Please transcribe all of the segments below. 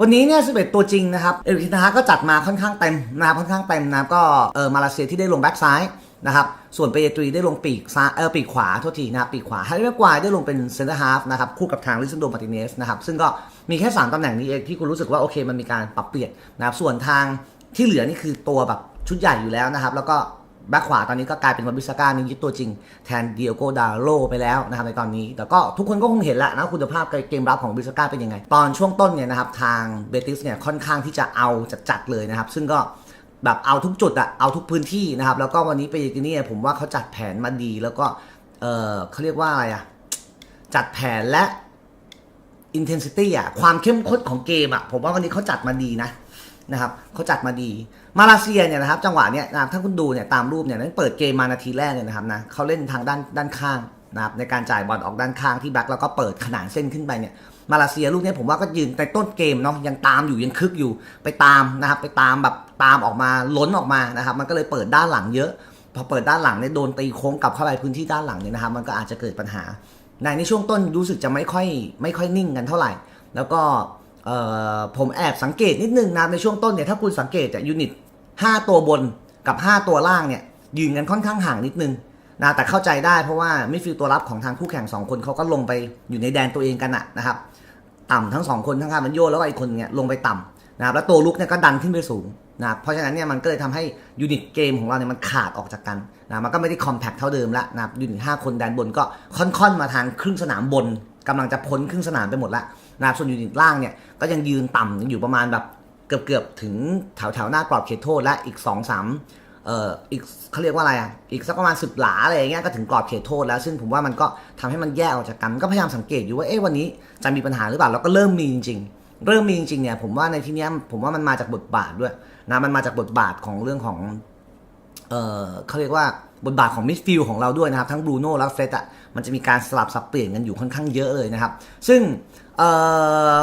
วันนี้เนี่ย11 ตัวจริงนะครับ เอริกเทนฮาก็จัดมาค่อนข้างเต็มนะครับค่อนข้างเต็มนะก็เออมาเลเซียที่ได้ลงแบ็กซ้ายนะครับส่วนเปเยตรีได้ลงปีกซ้ายเออปีกขวาโทษทีนะครับปีกขวาแฮร์รี่แม็กควายได้ลงเป็นเซนเตอร์ฮาฟนะครับคู่กับทางลิซันโดมาติเนสนะครับซึ่งก็มีแค่ 3ตำแหน่งนี้เองที่คุณรู้สึกว่าโอเคมันมีการปรับเปลี่ยนนะครับส่วนทางที่เหลือนี่คือตัวแบบชุดใหญ่อยู่แล้วนะครับแล้วก็ แบ็คขวาตอนนี้ก็กลายเป็นวันบิสก้านี่ยึดตัวจริงแทนเดียโกดาโลไปแล้วนะครับในตอนนี้ แต่ก็ทุกคนก็คงเห็นแล้วนะคุณภาพเกมรับของบิสก้าเป็นยังไง ตอนช่วงต้นเนี่ยนะครับทางเบติสเนี่ยค่อนข้างที่จะเอาจัดๆเลยนะครับซึ่งก็แบบเอาทุกจุดอะเอาทุกพื้นที่นะครับแล้วก็วันนี้ไปกินี่ผมว่าเขาจัดแผนมาดีแล้วก็เออเขาเรียกว่าอะไรอะจัดแผนและ intensity อะความเข้มข้นของเกมอะผมว่าวันนี้เขาจัดมาดีนะนะครับเขาจัดมาดี มาเลเซียเนี่ยนะครับจังหวะเนี้ยนะครับถ้าคุณดูเนี่ยตามรูปเนี่ยนั้นเปิดเกมมานาทีแรกเนี่ยนะครับนะเขาเล่นทางด้านด้านข้างนะครับในการจ่ายบอลออกด้านข้างที่แบ็คแล้วก็เปิดขนานเส้นขึ้นไปเนี่ยมาเลเซียลูกเนี้ยผมว่าก็ยืนในต้นเกมเนาะยังตามอยู่ยังคึกอยู่ไปตามนะครับไปตามแบบตามออกมาล้นออกมานะครับมันก็เลยเปิดด้านหลังเยอะ พอเปิดด้านหลังเนี่ยโดนตีโค้งกลับเข้าไปพื้นที่ด้านหลังเนี่ยนะครับมันก็อาจจะเกิดปัญหา ในในช่วงต้นรู้สึกจะไม่ค่อยไม่ค่อยนิ่งกันเท่าไหร่ แล้วก็เอ่อผมแอบสังเกตนิดนึงนะในช่วงต้นเนี่ยถ้าคุณสังเกตจากยูนิต 5 ตัวบนกับ 5 ตัวล่างเนี่ยยืนกันค่อนข้างห่างนิดนึงนะแต่เข้าใจได้เพราะว่ามิดฟิลด์ตัวรับของทางคู่แข่ง 2 คนเขาก็ลงไปอยู่ในแดนตัวเองกันอะนะครับ ต่ำทั้งสองคนทั้งคาร์บันโยแล้วก็อีกคนเนี่ยลงไปต่ำนะครับแล้วตัวลุกเนี่ยก็ดันขึ้นไปสูงนะเพราะฉะนั้นเนี่ยมันก็เลยทำให้ยูนิตเกมของเราเนี่ยมันขาดออกจากกันนะมันก็ไม่ได้คอมแพคเท่าเดิมละนะยูนิตห้าคนแดนบนก็ค่อนๆมาทางครึ่งสนามบนกำลังจะพ้นครึ่งสนามไปหมดละนะส่วนยูนิตล่างเนี่ยก็ยังยืนต่ำยังอยู่ประมาณแบบ เกือบๆถึงแถวแถวๆหน้ากรอบเขตโทษและอีกสองสามเอ่ออีกเขาเรียกว่าอะไรอะอีกสักประมาณสิบหลาอะไรอย่างเงี้ยก็ถึงกรอบเขตโทษแล้ว ซึ่งผมว่ามันก็ทำให้มันแยกออกจากกันก็พยายามสังเกตอยู่ว่าเอ๊ะวันนี้จะมีปัญหาหรือเปล่าแล้วก็เริ่มมีจริง ๆ เริ่มมีจริงๆเนี่ยผมว่าในที่เนี้ยผมว่ามันมาจากบทบาทด้วยนะมันมาจากบทบาทของเรื่องของ เอ่อเขาเรียกว่าบทบาทของมิดฟิลด์ของเราด้วยนะครับ ทั้งบรูโน่และเฟรดอะมันจะมีการสลับสับเปลี่ยนกันอยู่ค่อนข้างเยอะเลยนะครับ ซึ่ง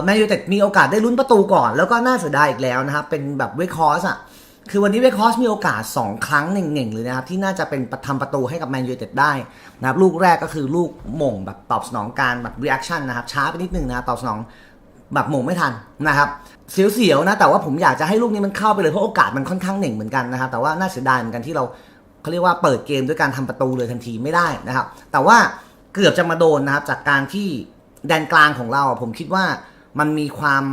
แมนยูเต็ดมีโอกาสได้ลุ้นประตูก่อน แล้วก็น่าเสียดายอีกแล้วนะครับ เป็นแบบเวคคอสอะคือวันนี้เวคคอสมีโอกาส 2 ครั้งเน่งๆเลยนะครับ ที่น่าจะเป็นทำประตูให้กับแมนยูเต็ดได้นะครับ ลูกแรกก็คือลูกหม่งแบบตอบสนองการแบบรีแอคชั่นนะครับช้าไปนิดนึงนะตอบสนอง แบบหม่งไม่ทันนะครับเสียวๆนะแต่ว่าผมอยากจะให้ลูกนี้มันเข้าไปเลยเพราะโอกาสมันค่อนข้างเหน่งเหมือนกันนะครับแต่ว่าน่าเสียดายเหมือนกันที่เราเขาเรียกว่าเปิดเกมด้วยการทำประตูเลยทันทีไม่ได้นะครับ แต่ว่าเกือบจะมาโดนนะครับจากการที่แดนกลางของเรา ผมคิดว่ามันมีความ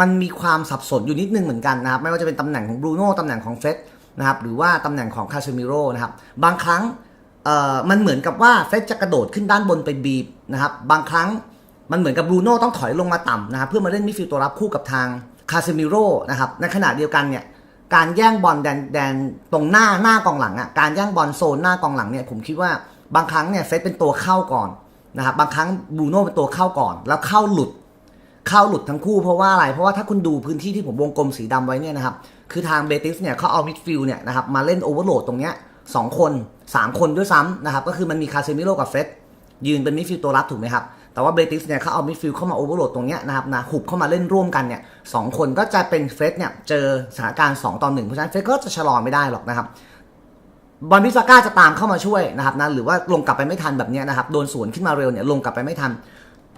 มันมีความสับสนอยู่นิดนึงเหมือนกันนะครับ ไม่ว่าจะเป็นตำแหน่งของบรูโน่ตำแหน่งของเฟรดนะครับหรือว่าตำแหน่งของคาเซมิโร่นะครับบางครั้งเอ่อมันเหมือนกับว่าเฟรดจะกระโดดขึ้นด้านบนไปบีบนะครับบางครั้ง มันเหมือนกับบรูโน่ต้องถอยลงมาต่ำนะครับเพื่อมาเล่นมิดฟิลด์ตัวรับคู่กับทางคาเซมิโร่นะครับในขณะเดียวกันเนี่ยการแย่งบอลแดนแดนตรงหน้าหน้ากองหลังอะการแย่งบอลโซนหน้ากองหลังเนี่ยผมคิดว่าบางครั้งเนี่ยเฟสเป็นตัวเข้าก่อนนะครับบางครั้งบรูโน่เป็นตัวเข้าก่อน แล้วเข้าหลุดเข้าหลุดทั้งคู่เพราะว่าอะไร เพราะว่าถ้าคุณดูพื้นที่ที่ผมวงกลมสีดำไว้เนี่ยนะครับคือทางเบติสเนี่ยเขาเอามิดฟิลด์เนี่ยนะครับมาเล่นโอเวอร์โหลดตรงเนี้ยสองคน 3 คนด้วยซ้ำนะครับก็คือมันมีคาเซมิโร่กับเฟรดยืนเป็นมิดฟิลด์ตัวรับถูกไหมครับ แต่ว่าเบติสเนี่ยเขาเอามิดฟิลด์เข้ามาโอเวอร์โหลดตรงเนี้ยนะครับนะหุบเข้ามาเล่นร่วมกันเนี่ยสองคนก็จะเป็นเฟรดเนี่ยเจอสถานการณ์2ต่อหนึ่งเพราะฉะนั้นเฟรดก็จะชะลอไม่ได้หรอกนะครับบอลพิซาก้าจะตามเข้ามาช่วยนะครับนะหรือว่าลงกลับไปไม่ทันแบบเนี้ยนะครับโดนสวนขึ้นมาเร็วเนี่ยลงกลับไปไม่ทัน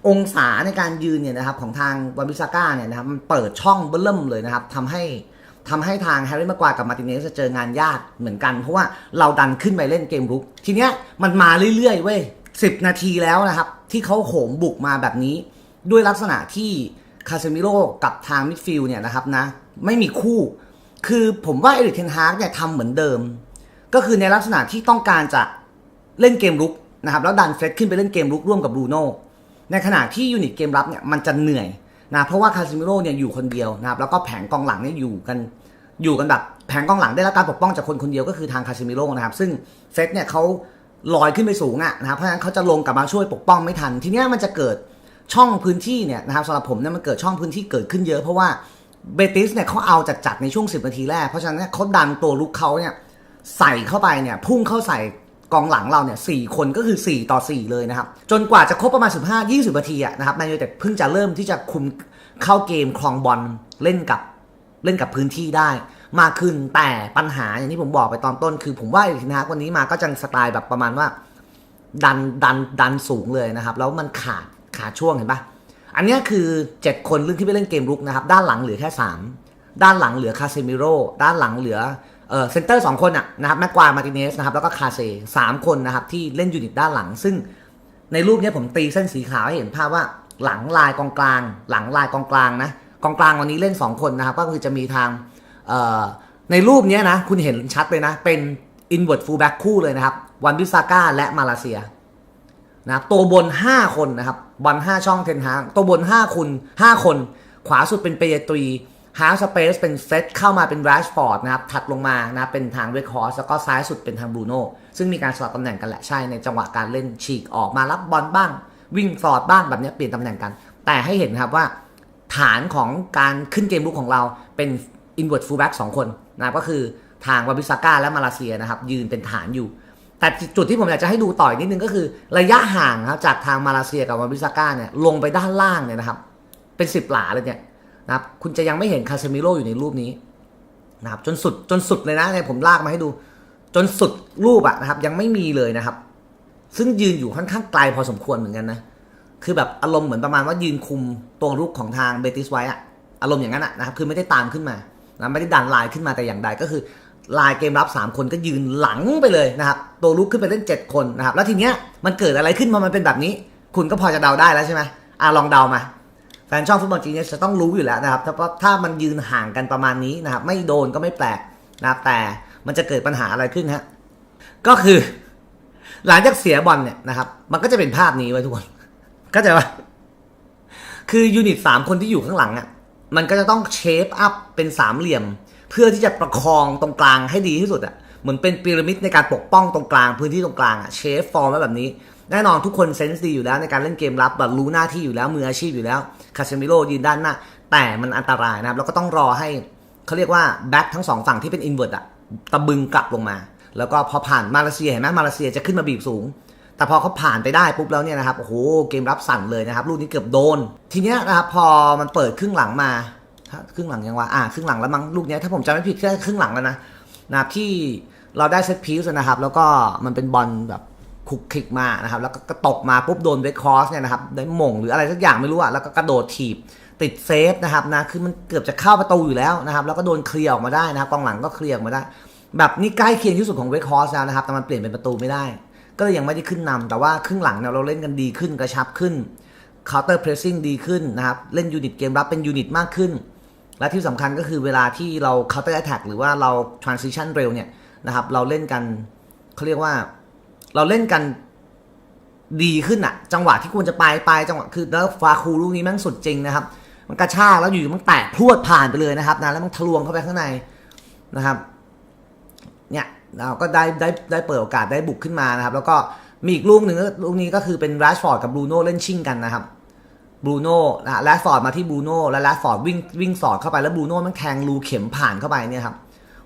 องศาในการยืนเนี่ยนะครับของทางบอลพิซาก้าเนี่ยนะครับมันเปิดช่องเบิ่มเลยนะครับทำให้ทำให้ทางแฮร์รี่แมกควากับมาติเนสจะเจองานยากเหมือนกัน เพราะว่าเราดันขึ้นไปเล่นเกมรุก ทีเนี้ยมันมาเรื่อยๆเว้ย สิบนาทีแล้วนะครับ ที่เขาโหมบุกมาแบบนี้ ด้วยลักษณะที่คาเซมิโร่กับทางมิดฟิลด์เนี่ยนะครับนะไม่มีคู่ คือผมว่าเอริกเทนฮาร์กเนี่ยทำเหมือนเดิม ก็คือในลักษณะที่ต้องการจะเล่นเกมรุกนะครับแล้วดันเฟรดขึ้นไปเล่นเกมรุกร่วมกับบรูโน่ในขณะที่ยูนิตเกมรับเนี่ยมันจะเหนื่อยนะเพราะว่าคาซิมิโร่เนี่ยอยู่คนเดียวนะครับแล้วก็แผงกองหลังเนี่ยอยู่กันอยู่กันแบบแผงกองหลังได้รับการปกป้องจากคนคนเดียวก็คือทางคาซิมิโร่นะครับซึ่งเฟรดเนี่ยเขา ลอยขึ้นไปสูงอะนะครับเพราะฉะนั้นเขาจะลงกลับมาช่วยปกป้องไม่ทัน ทีนี้มันจะเกิดช่องพื้นที่เนี่ยนะครับสำหรับผมเนี่ยมันเกิดช่องพื้นที่เกิดขึ้นเยอะเพราะว่าเบติสเนี่ยเขาเอาจัดๆในช่วง 10 นาทีแรก เพราะฉะนั้นเขาดันตัวลุกเขาเนี่ยใส่เข้าไปเนี่ยพุ่งเข้าใส่กองหลังเราเนี่ยสคนก็คือ 4 ต่อ 4 เลยนะครับ จนกว่าจะครบประมาณ 15 20 นาทีอะนะครับแมนยูแต่เพิ่งจะเริ่มที่จะคุมเข้าเกมครองบอลเล่นกับเล่นกับพื้นที่ได้ มากขึ้นแต่ปัญหาอย่างที่ผมบอกไปตอนต้น คือผมว่าอีกนะวันนี้มาก็จะสไตล์แบบประมาณว่า ดันดันดันสูงเลยนะครับ แล้วมันขาดขาดช่วงเห็นปะอันนี้คือ 7 คนเรื่องที่ไปเล่นเกมรุกนะครับ ด้านหลังเหลือแค่ 3 ด้านหลังเหลือคาเซมิโร่ด้านหลังเหลือเออเซนเตอร์สองคนอะนะครับแม็กควายมาติเนสนะครับแล้วก็คาเซสามคนนะครับที่เล่นยูนิตด้านหลัง ซึ่งในรูปนี้ผมตีเส้นสีขาวให้เห็นภาพว่าหลังลายกองกลาง หลังลายกองกลางนะกองกลางวันนี้เล่น 2 คนนะครับ ก็คือจะมีทาง ในรูปนี้นะ คุณเห็นชัดเลยนะ เป็น inward fullback คู่เลยนะครับ วันบิซาก้าและมาเลเซียนะครับตัวบน 5 คนนะครับบอล5ช่องเทนฮางตัวบน 5คุณ5คน ขวาสุดเป็นเปเยตรีฮาร์สเปซเป็นเฟสเข้ามาเป็นแรชฟอร์ดนะครับ ถัดลงมานะเป็นทางเวคฮอสแล้วก็ซ้ายสุดเป็นทางบรูโน่ซึ่งมีการสลับตำแหน่งกันแหละใช่ในจังหวะการเล่นฉีกออกมารับบอลบ้าง วิ่งสอดบ้างแบบนี้เปลี่ยนตำแหน่งกัน แต่ให้เห็นครับว่า ฐานของการขึ้นเกมลุกของเราเป็น inward fullback 2คนนะครับก็คือทางวาบิซาก้าและมาเลเซียนะครับ ยืนเป็นฐานอยู่ แต่จุดที่ผมอยากจะให้ดูต่อยนิดนึงก็คือ ระยะห่างครับจากทางมาเลเซียกับวาบิซาก้าเนี่ยลงไปด้านล่างเนี่ยนะครับ เป็นสิบหลาเลยเนี่ยนะครับคุณจะยังไม่เห็นคาเซมิโร่อยู่ในรูปนี้นะครับจนสุดจนสุดเลยนะเนี่ยผมลากมาให้ดู จนสุดรูปอะนะครับ ยังไม่มีเลยนะครับ ซึ่งยืนอยู่ค่อนข้างไกลพอสมควรเหมือนกันนะคือแบบอารมณ์เหมือนประมาณว่ายืนคุมตัวรุกของทางเบติสไว้อะอารมณ์อย่างนั้นอะนะครับคือไม่ได้ตามขึ้นมา นะไม่ได้ดันลายขึ้นมาแต่อย่างใดก็คือลายเกมรับ 3 คนก็ยืนหลังไปเลยนะครับตัวรุกขึ้นไปเล่น 7 คนนะครับแล้วทีเนี้ยมันเกิดอะไรขึ้นมามันเป็นแบบนี้ คุณก็พอจะเดาได้แล้วใช่ไหมอะลองเดามาแฟนช่องฟุตบอลจริงเนี่ยจะต้องรู้อยู่แล้วนะครับถ้าถ้ามันยืนห่างกันประมาณนี้นะครับไม่โดนก็ไม่แปลกนะครับแต่มันจะเกิดปัญหาอะไรขึ้นฮะก็คือ หลังจากเสียบอลเนี่ยนะครับมันก็จะเป็นภาพนี้ไว้ทุกคนก็จะว่าคือยูนิตสามคนที่อยู่ข้างหลังอะ มันก็จะต้องเชฟอัพเป็นสามเหลี่ยม เพื่อที่จะประคองตรงกลางให้ดีที่สุดอะเหมือนเป็นพีระมิดในการปกป้องตรงกลางพื้นที่ตรงกลางอะเชฟฟอร์มไว้แบบนี้ แน่นอนทุกคนเซนส์ดีอยู่แล้วในการเล่นเกมรับแบบรู้หน้าที่อยู่แล้วมืออาชีพอยู่แล้วคาเซมิโรยืนด้านหน้า แต่มันอันตรายนะครับแล้วก็ต้องรอให้เขาเรียกว่าแบ็คทั้งสองฝั่งที่เป็นอินเวอร์ตอะตะบึงกลับลงมา แล้วก็พอผ่านมาเลเซียเห็นไหมมาเลเซียจะขึ้นมาบีบสูง แต่พอเขาผ่านไปได้ปุ๊บแล้วเนี่ยนะครับโอ้โหเกมรับสั่นเลยนะครับลูกนี้เกือบโดน ทีเนี้ยนะครับพอมันเปิดครึ่งหลังมาครึ่งหลังยังวะอ่าครึ่งหลังแล้วมั้งลูกเนี้ยถ้าผมจำไม่ผิดแค่ครึ่งหลังแล้วนะนะครับที่เราได้เซตพีซนะครับ แล้วก็มันเป็นบอลแบบคุกคิกมานะครับ แล้วก็ตกมาปุ๊บโดนเวคคอสเนี่ยนะครับได้หม่งหรืออะไรสักอย่างไม่รู้อะแล้วก็กระโดดถีบติดเซฟนะครับนะคือมันเกือบจะเข้าประตูอยู่แล้วนะครับ แล้วก็โดนเคลียร์ออกมาได้นะครับกองหลังก็เคลียร์ออกมาได้ แบบนี้ใกล้เคียงที่สุดของเวคคอสแล้วนะครับ แต่มันเปลี่ยนเป็นประตูไม่ได้ ก็เลยยังไม่ได้ขึ้นนำแต่ว่าครึ่งหลังเนี่ยเราเล่นกันดีขึ้นกระชับขึ้น counter pressing ดีขึ้นนะครับ เล่นยูนิตเกมรับเป็นยูนิตมากขึ้น และที่สำคัญก็คือเวลาที่เรา counter attack หรือว่าเรา transition เร็วเนี่ยนะครับ เราเล่นกันเขาเรียกว่าเราเล่นกันดีขึ้นอะจังหวะที่ควรจะไปไปจังหวะคือแล้วฟาคูลูกนี้แม่งสุดจริงนะครับ มันกระชากแล้วอยู่มันแตกพรวดผ่านไปเลยนะครับนะแล้วมันทะลวงเข้าไปข้างในนะครับ เราก็ได้ได้ได้เปิดโอกาสได้บุกขึ้นมานะครับ แล้วก็มีอีกลูกหนึ่งลูกนี้ก็คือเป็นแรชฟอร์ดกับบรูโน่เล่นชิ่งกันนะครับบรูโน่นะแรชฟอร์ดมาที่บรูโน่แล้วแรชฟอร์ดวิ่งวิ่งสอดเข้าไปแล้วบรูโน่มันแทงรูเข็มผ่านเข้าไปเนี่ยครับ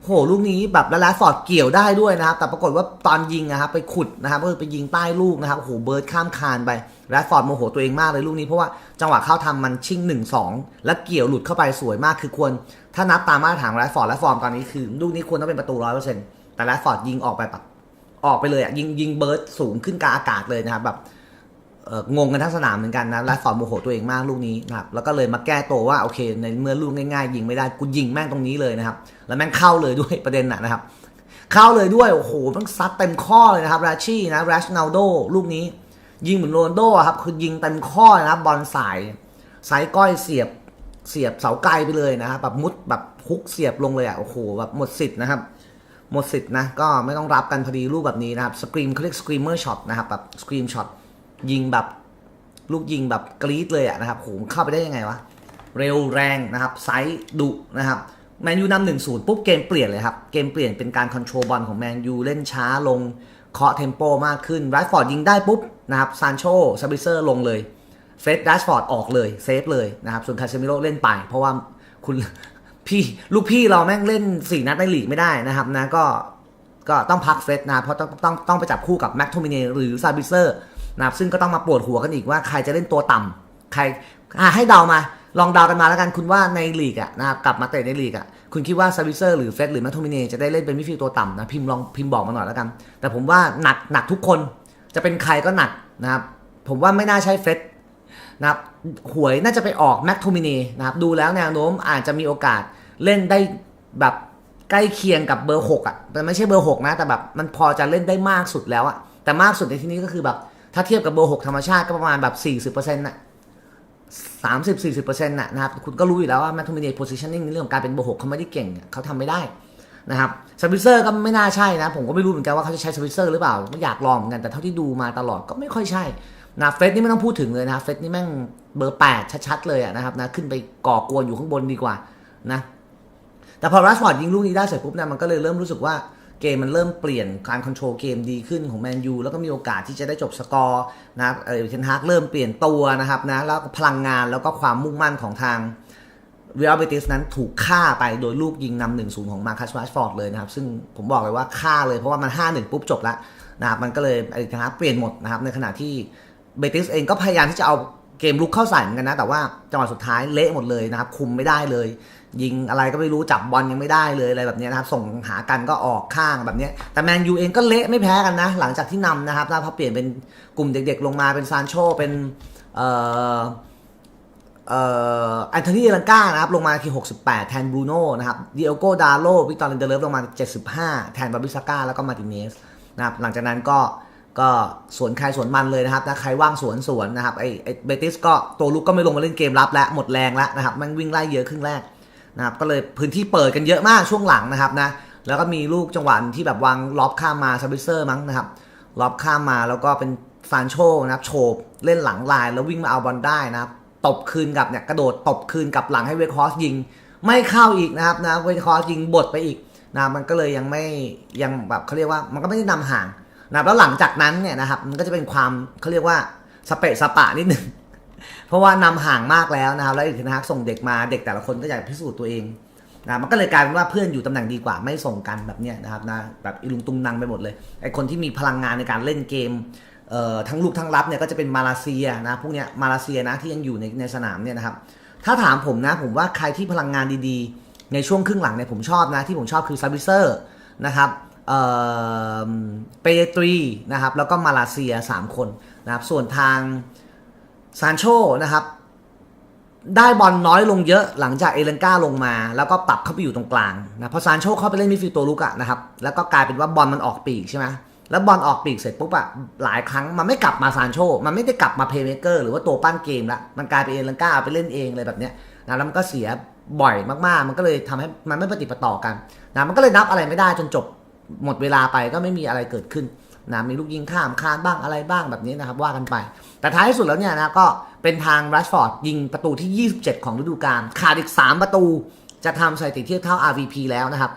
โหลูกนี้แบบแล้วแรชฟอร์ดเกี่ยวได้ด้วยนะครับ แต่ปรากฏว่าตอนยิงนะครับไปขุดนะครับก็คือไปยิงใต้ลูกนะครับโหเบิร์ดข้ามคานไปแรชฟอร์ดโมโหตัวเองมากเลยลูกนี้เพราะว่าจังหวะเข้าทำมันชิ่งหนึ่งสองแล้วเกี่ยวหลุดเข้าไปสวยมากคือควร ถ้านับตามมาตรฐานแรชฟอร์ดและฟอร์มตอนนี้คือ ลูกนี้ควรต้องเป็นประตูร้อยเปอร์เซ็นต์ แต่แรชฟอร์ดยิงออกไปแบบออกไปเลยอะยิงยิงเบิร์ดสูงขึ้นกลางอากาศเลยนะครับแบบงงกันทั้งสนามเหมือนกันนะแรชฟอร์ดโมโหตัวเองมากลูกนี้นะครับแล้วก็เลยมาแก้ตัวว่าโอเค ในเมื่อลูกง่ายๆ ยิงไม่ได้กูยิงแม่งตรงนี้เลยนะครับ แล้วแม่งเข้าเลยด้วยประเด็นน่ะนะครับ เข้าเลยด้วยโอ้โหมันซัดเต็มข้อเลยนะครับราชี่นะแรชนาโดลูกนี้ ยิงเหมือนโรนโดอะครับคือยิงเต็มข้อนะครับบอลสายสายก้อยเสียบเสียบเสาไกลไปเลยนะครับแบบมุดแบบฮุกเสียบลงเลยอะโอ้โหแบบหมดสิทธิ์นะครับ หมดสิทธิ์นะก็ไม่ต้องรับกันพอดีลูกแบบนี้นะครับสกรีมเขาเรียกสกรีมเมอร์ช็อตนะครับแบบสกรีมช็อตยิงแบบลูกยิงแบบกรี๊ดเลยอะนะครับโหมันเข้าไปได้ยังไงวะเร็วแรงนะครับไซส์ดุนะครับแมนยูนำหนึ่งศูนย์ปุ๊บเกมเปลี่ยนเลยครับเกมเปลี่ยนเป็นการคอนโทรลบอลของแมนยูเล่นช้าลงเคาะเทมโปมากขึ้นไรฟอร์ดยิงได้ปุ๊บนะครับซานโชซาบิเซอร์ลงเลยเฟรดดัชฟอร์ดออกเลยเซฟเลยนะครับส่วนคาเซมิโร่เล่นไป เพราะว่าคุณ พี่ลูกพี่เราแม่งเล่นสี่นัดในลีกไม่ได้นะครับนะก็ก็ต้องพักเฟรดนะเพราะต้องต้องต้องไปจับคู่กับแม็กโทมิเนหรือซาบิเซอร์นะครับซึ่งก็ต้องมาปวดหัวกันอีกว่าใครจะเล่นตัวต่ำใครอะให้เดามา ลองเดากันมาแล้วกันคุณว่าในลีกอะนะครับกลับมาเตะในลีกอะคุณคิดว่าซาบิเซอร์หรือเฟสหรือแมทโทมิเนจะได้เล่นเป็นมิดฟิลด์ตัวต่ำนะพิมพ์ลองพิมพ์บอกมาหน่อยแล้วกัน แต่ผมว่าหนักหนักทุกคนจะเป็นใครก็หนักนะครับผมว่าไม่น่าใช่เฟสนะครับหวยน่าจะไปออกแม็กโทมินีนะครับดูแล้วแนวโน้มอาจจะมีโอกาส เล่นได้แบบใกล้เคียงกับเบอร์6อะแต่ไม่ใช่เบอร์6นะ แต่แบบมันพอจะเล่นได้มากสุดแล้วอะแต่มากสุดในที่นี้ก็คือแบบถ้าเทียบกับเบอร์6ธรรมชาติก็ประมาณแบบ40%น่ะสามสิบสี่สิบเปอร์เซ็นต์น่ะนะครับคุณก็รู้อยู่แล้วว่าแมทโทมิเนตโพซิชันนิ่งเรื่องของการเป็นเบอร์หกเขาไม่ได้เก่งเขาทำไม่ได้นะครับสวิเซอร์ก็ไม่น่าใช่นะ ผมก็ไม่รู้เหมือนกันว่าเขาจะใช้สวิเซอร์หรือเปล่าไม่อยากลองเหมือนกันแต่เท่าที่ดูมาตลอดก็ไม่ค่อยใช่นะเฟสนี่ไม่ต้องพูดถึงเลยนะเฟสนี่แม่งเบอร์แปดชัดๆเลยอะนะครับนะขึ้นไปก่อกวนอยู่ข้างบนดีกว่านะ แต่พอรัสฟอร์ดยิงลูกนี้ได้เสร็จปุ๊บเนี่ยมันก็เลยเริ่มรู้สึกว่าเกมมันเริ่มเปลี่ยนการคอนโทรลเกมดีขึ้นของแมนยูแล้วก็มีโอกาสที่จะได้จบสกอร์นะครับเออเทนฮากเริ่มเปลี่ยนตัวนะครับนะแล้วพลังงานแล้วก็ความมุ่งมั่นของทางเรียลเบติสนั้นถูกฆ่าไปโดยลูกยิงนำหนึ่งศูนย์ของมาคัสรัสฟอร์ดเลยนะครับ ซึ่งผมบอกเลยว่าฆ่าเลยเพราะว่ามันห้าหนึ่งปุ๊บจบล้วนะครับมันก็เลยไอ้เทนฮากเปลี่ยนหมดนะครับในขณะที่เบติสเองก็พยายามที่จะเอาเกมลุกเข้าใส่เหมือนกันนะ แต่ว่าจังหวะสุดท้ายเละหมดเลยนะครับคุมไม่ได้เลย ยิงอะไรก็ไม่รู้จับบอลยังไม่ได้เลยอะไรแบบนี้นะครับส่งหากันก็ออกข้างแบบนี้แต่แมนยูเองก็เละไม่แพ้กันนะ หลังจากที่นำนะครับแล้วพอเปลี่ยนเป็นกลุ่มเด็กๆ ลงมาเป็นซานโชเป็นเอ่อเอ่อแอนโทนีเอลังกานะครับลงมาที68 แทนบรูโน่นะครับดิโอโกดาโลวิกตอร์เรนเดเลฟลงมา 75 แทนบาบิซาก้าแล้วก็มาติเนสนะครับหลังจากนั้นก็ก็สวนใครสวนมันเลยนะครับนะใครว่างสวนสวนนะครับไอ้ไอ้เบติสก็ตัวลุกก็ไม่ลงมาเล่นเกมรับแล้วหมดแรงแล้วนะครับมันวิ่งไล่เยอะครึ่งแรก นะครับก็เลยพื้นที่เปิดกันเยอะมากช่วงหลังนะครับนะแล้วก็มีลูกจังหวะที่แบบวางล็อบข้ามมาซาบิเซอร์มั้งนะครับล็อบข้ามมาแล้วก็เป็นฟานโชนะครับโฉบเล่นหลังลายแล้ววิ่งมาเอาบอลได้นะครับตบคืนกับเนี่ยกระโดดตบคืนกับหลังให้เวคอสยิง ไม่เข้าอีกนะครับนะเวคอสยิงบดไปอีกนะมันก็เลยยังไม่ยังแบบเขาเรียกว่ามันก็ไม่ได้นำห่างนะแล้วหลังจากนั้นเนี่ยนะครับมันก็จะเป็นความเขาเรียกว่าสเปะสปะนิดหนึ่ง ราะว่านำห่างมากแล้วนะครับแล้วอีกทีนะครับส่งเด็กมาเด็กแต่ละคนก็อยากพิสูจน์ตัวเองนะมันก็เลยกลายเป็นว่าเพื่อนอยู่ตำแหน่งดีกว่าไม่ส่งกันแบบเนี้ยนะครับนะแบบอีลุงตุงนังไปหมดเลยไอคนที่มีพลังงานในการเล่นเกมเอ่อทั้งลูกทั้งรับเนี่ยก็จะเป็นมาเลเซียนะพวกเนี้ยมาเลเซียนะที่ยังอยู่ในในสนามเนี่ยนะครับถ้าถามผมนะผมว่าใครที่พลังงานดีๆ ในช่วงครึ่งหลังเนี่ยผมชอบนะที่ผมชอบคือซาบิเซอร์นะครับเอ่อเปตรีนะครับแล้วก็มาเลเซีย 3 คนนะครับส่วนทาง ซานโชนะครับ ได้บอลน้อยลงเยอะหลังจากเอเลนก้าลงมา แล้วก็ปรับเข้าไปอยู่ตรงกลางนะเพราะซานโชเข้าไปเล่นมิดฟิลด์ตัวลุกอะนะครับแล้วก็กลายเป็นว่าบอลมันออกปีกใช่ไหมแล้วบอลออกปีกเสร็จปุ๊บอะหลายครั้งมันไม่กลับมาซานโชมันไม่ได้กลับมาเพลย์เมเกอร์หรือว่าตัวปั้นเกมละมันกลายเป็นเอเลนก้าเอาไปเล่นเองเลยแบบเนี้ยนะแล้วมันก็เสียบ่อยมากๆ มันก็เลยทำให้มันไม่ปฏิปต่อกันนะมันก็เลยนับอะไรไม่ได้จนจบหมดเวลาไปก็ไม่มีอะไรเกิดขึ้น นะมีลูกยิงข้ามคานบ้างอะไรบ้างแบบนี้นะครับว่ากันไป แต่ท้ายที่สุดแล้วเนี่ยนะก็เป็นทางรัชฟอร์ดยิงประตูที่ 27 ของฤดูกาลขาดอีก 3 ประตู จะทำสถิติเทียบเท่า RVP แล้วนะครับ